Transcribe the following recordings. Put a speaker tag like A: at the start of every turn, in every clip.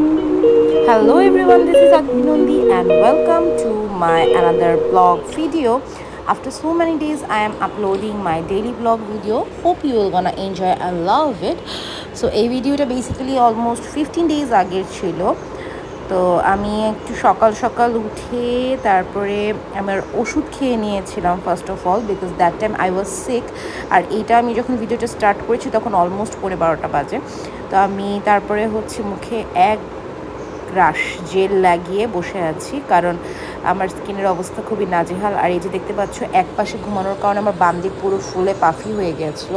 A: Hello everyone, this is Akvi Nondi and welcome to my another blog video. After so many days, I am uploading my daily blog video. Hope you will gonna enjoy and love it. So এই ভিডিওটা basically almost fifteen days আগের ছিল তো আমি একটু সকাল সকাল উঠে তারপরে আমার ওষুধ খেয়ে নিয়েছিলাম first of all because that time I was sick আর এইটা আমি যখন ভিডিওটা স্টার্ট করেছি তখন অলমোস্ট পৌনে বারোটা বাজে তো আমি তারপরে হচ্ছে মুখে এক রাশ জেল লাগিয়ে বসে আছি, কারণ আমার স্কিনের অবস্থা খুবই নাজেহাল। আর এই যে দেখতে পাচ্ছ, এক পাশে ঘুমানোর কারণে আমার বাম দিক পুরো ফুলে পাফি হয়ে গেছিল।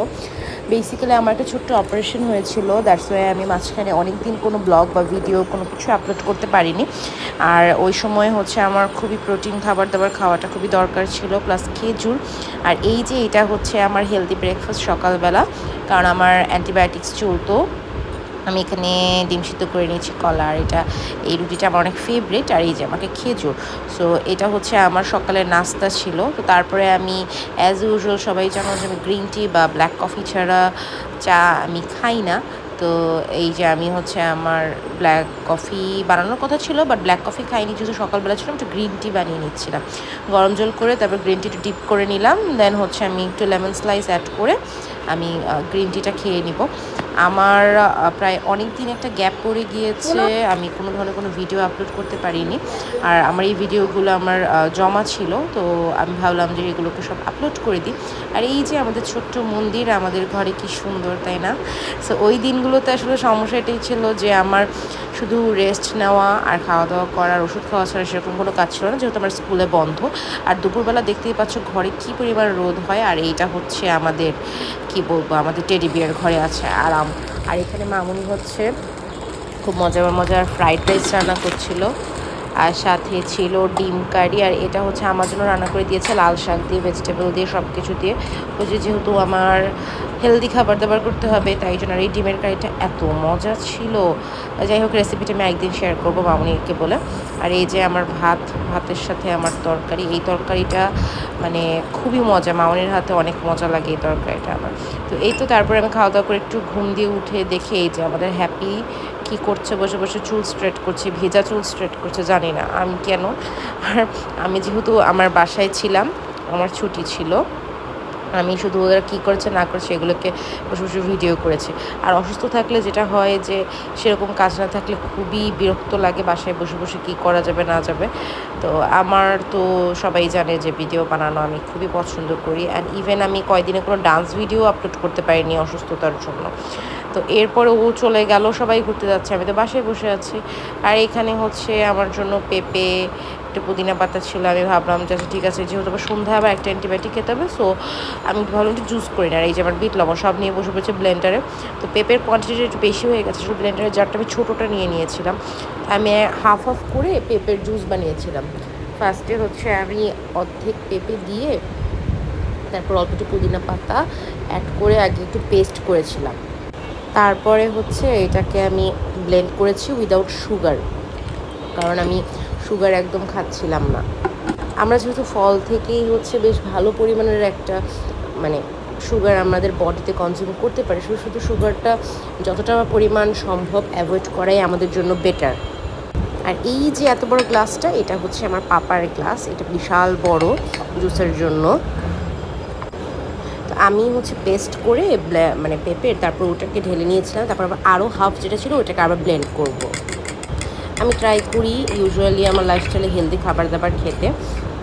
A: বেসিক্যালি আমার একটা ছোট্ট অপারেশন হয়েছিল দ্যাটস ওয়াই আমি মাঝখানে অনেক দিন কোনো ব্লগ বা ভিডিও কোনো কিছু আপলোড করতে পারিনি। আর ওই সময় হচ্ছে আমার খুবই প্রোটিন খাবার দাবার খাওয়াটা খুবই দরকার ছিল প্লাস খেজুর। আর এই যে এটা হচ্ছে আমার হেলদি ব্রেকফাস্ট সকালবেলা, কারণ আমার অ্যান্টিবায়োটিক্স চলতো। আমি এখানে ডিম সিদ্ধ করে নিয়েছি, কলা আর এটা, এই রুটিটা আমার অনেক ফেভারিট আর এই যে আমাকে খেজুর। সো এটা হচ্ছে আমার সকালের নাস্তা ছিল। তো তারপরে আমি অ্যাজ ইউজুয়াল সবাই জানো যে আমি গ্রিন টি বা ব্ল্যাক কফি ছাড়া চা আমি খাই না। তো এই যে আমি হচ্ছে আমার ব্ল্যাক কফি বানানোর কথা ছিল বাট ব্ল্যাক কফি খাইনি, যেহেতু সকালবেলা ছিল একটু গ্রিন টি বানিয়ে নিচ্ছিলাম। গরম জল করে তারপর গ্রিন টিটা ডিপ করে নিলাম। দেন হচ্ছে আমি একটু লেমন স্লাইস অ্যাড করে আমি গ্রিন টিটা খেয়ে নিব। আমার প্রায় অনেক দিন একটা গ্যাপ পড়ে গিয়েছে আমি কোনো ধরনের কোনো ভিডিও আপলোড করতে পারিনি। আর আমার এই ভিডিওগুলো আমার জমা ছিল তো আমি ভাবলাম যে এগুলোকে সব আপলোড করে দিই। আর এই যে আমাদের ছোট্ট মন্দির আমাদের ঘরে কি সুন্দর তাই না? সো ওই দিনগুলোতে আসলে সমস্যা এটাই ছিল যে আমার শুধু রেস্ট নেওয়া আর খাওয়া দাওয়া করার ওষুধ খাওয়া ছাড়া সেরকম কোনো কাজ ছিল না যেহেতু আমার স্কুলে বন্ধ। আর দুপুরবেলা দেখতেই পাচ্ছ ঘরে কী পরিমাণ রোদ হয় আর এইটা হচ্ছে আমাদের কি বলব আমাদের টেডি বিয়ার ঘরে আছে। আরাম আর এখানে মামুনি হচ্ছে খুব মজার মজার ফ্রাইড রাইস রান্না করছিল। আর সাথে ছিল ডিম কারি, আর এটা হচ্ছে আমার জন্য রান্না করে দিয়েছে লাল শাক দিয়ে ভেজিটেবল দিয়ে সব কিছু দিয়ে যে যেহেতু আমার হেলদি খাবার দাবার করতে হবে, তাই জন্য আর এই ডিমের কারিটা এত মজা ছিল। যাই হোক রেসিপিটা আমি একদিন শেয়ার করব মামুনিকে বলে। আর এই যে আমার ভাত, ভাতের সাথে আমার তরকারি, এই তরকারিটা মানে খুবই মজা, মামনির হাতে অনেক মজা লাগে এই তরকারিটা আমার। তো এই তো তারপরে আমি খাওয়া দাওয়া করে একটু ঘুম দিয়ে উঠে দেখে এই যে আমাদের হ্যাপি কি করছে, বসে বসে চুল স্ট্রেট করছে, ভেজা চুল স্ট্রেট করছে, জানি না। আমি কেন? আর আমি যেহেতু আমার বাসায় ছিলাম, আমার ছুটি ছিল, আমি শুধু ওরা কী করেছে, না করেছে, এগুলোকে বসে বসে ভিডিও করেছি। আর অসুস্থ থাকলে যেটা হয় যে, সেরকম কাজ না থাকলে খুবই বিরক্ত লাগে, বাসায় বসে বসে কী করা যাবে, না যাবে। তো আমার তো সবাই জানে যে ভিডিও বানানো আমি খুবই পছন্দ করি। অ্যান্ড ইভেন আমি কয়দিনে কোনো ডান্স ভিডিও আপলোড করতে পারিনি অসুস্থতার জন্য। তো এরপরে ও চলে গেল, সবাই ঘুরতে যাচ্ছে, আমি তো বাসায় বসে আছি। আর এখানে হচ্ছে আমার জন্য পেঁপে, একটু পুদিনা পাতা ছিল, আমি ভাবলাম যে আচ্ছা ঠিক আছে, যেহেতু আবার সন্ধ্যা, আবার একটা অ্যান্টিবায়োটিক খেতে হবে সো আমি ভাবলাম একটু জুস করি না। আর এই যে আমার বিট লবণ, সব নিয়ে বসে পড়েছে ব্লেন্ডারে তো পেঁপের কোয়ান্টিটি একটু বেশি হয়ে গেছে, শুধু ব্লেন্ডারে জারটা আমি ছোটোটা নিয়ে নিয়েছিলাম। আমি হাফ হাফ করে পেঁপের জুস বানিয়েছিলাম। ফার্স্টে হচ্ছে আমি অর্ধেক পেঁপে দিয়ে, তারপর অল্প একটু পুদিনা পাতা অ্যাড করে আগে একটু পেস্ট করেছিলাম। তারপরে হচ্ছে এটাকে আমি ব্লেন্ড করেছি উইদাউট সুগার কারণ আমি সুগার একদম খাচ্ছিলাম না। আমরা যেহেতু ফল থেকেই হচ্ছে বেশ ভালো পরিমাণের একটা মানে সুগার আমাদের বডিতে কনজিউম করতে পারি, শুধু শুধু সুগারটা যতটা পরিমাণ সম্ভব অ্যাভয়েড করাই আমাদের জন্য বেটার আর এই যে এত বড় গ্লাসটা এটা হচ্ছে আমার পাপার গ্লাস এটা বিশাল বড় জুসের জন্য। আমি হচ্ছে পেস্ট করে মানে পেঁপের তারপর ওটাকে ঢেলে নিয়েছিলাম, তারপর আবার আরও হাফ যেটা ছিল ওটাকে আবার ব্লেন্ড করব। আমি ট্রাই করি ইউজুয়ালি আমার লাইফস্টাইলে হেলদি খাবার দাবার খেতে,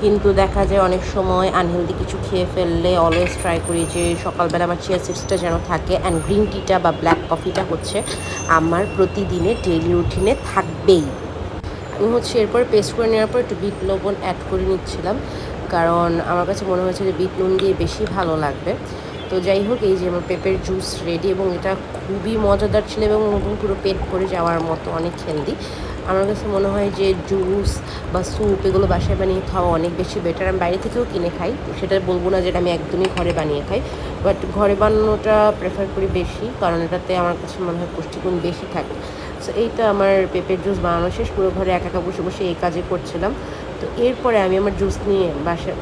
A: কিন্তু দেখা যায় অনেক সময় আনহেলদি কিছু খেয়ে ফেললে অলওয়েজ ট্রাই করি যে সকালবেলা আমার চেয়ার সিপসটা যেন থাকে অ্যান্ড গ্রিন টিটা বা ব্ল্যাক কফিটা হচ্ছে আমার প্রতিদিনের ডেইলি রুটিনে থাকবেই। আমি হচ্ছে এরপর পেস্ট করে নেওয়ার পর একটু বিট লবণ অ্যাড করে নিচ্ছিলাম। কারণ আমার কাছে মনে হয়েছে যে বিট নুন দিয়ে বেশি ভালো লাগবে। তো যাই হোক, এই যে আমার পেঁপের জুস রেডি এবং এটা খুবই মজাদার ছিল এবং নতুন পুরো পেট ভরে যাওয়ার মতো অনেক হেলদি আমার কাছে মনে হয় যে জুস বা স্যুপ এগুলো বাসায় বানিয়ে খাওয়া অনেক বেশি বেটার আমি বাইরে থেকেও কিনে খাই সেটা বলব না যেটা আমি একদমই ঘরে বানিয়ে খাই। বাট ঘরে বানানোটা প্রেফার করি বেশি, কারণ এটাতে আমার কাছে মনে হয় পুষ্টিগুণ বেশি থাকে। সো এইটা আমার পেঁপের জুস বানানো শেষ, পুরো ঘরে একা একা বসে বসে এই কাজে করছিলাম। তো এরপরে আমি আমার জুস নিয়ে বাসা,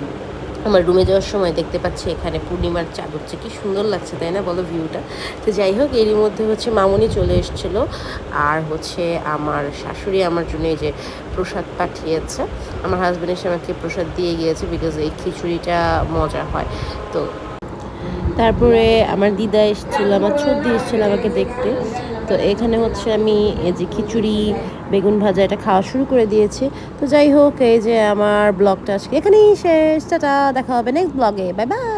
A: আমার রুমে যাওয়ার সময় দেখতে পাচ্ছি এখানে পূর্ণিমার চাঁদ হচ্ছে কি সুন্দর লাগছে, তাই না? বলো ভিউটা তো যাই হোক, এরই মধ্যে হচ্ছে মামুনি চলে এসেছিল। আর হচ্ছে আমার শাশুড়ি আমার জন্য এই যে প্রসাদ পাঠিয়েছে। আমার হাজব্যান্ড এসে আমাকে প্রসাদ দিয়ে গিয়েছে বিকজ এই খিচুড়িটা মজা হয়। তো তারপরে আমার দিদা এসেছিল, আমার ছর্দি এসেছিল আমাকে দেখতে। তো এখানে হচ্ছে আমি এই যে খিচুড়ি, বেগুন ভাজা এটা খাওয়া শুরু করে দিয়েছি। তো যাই হোক, এই যে আমার ব্লগটা আজকে এখানেই শেষ। টাটা, দেখা হবে নেক্সট ব্লগে বাই বাই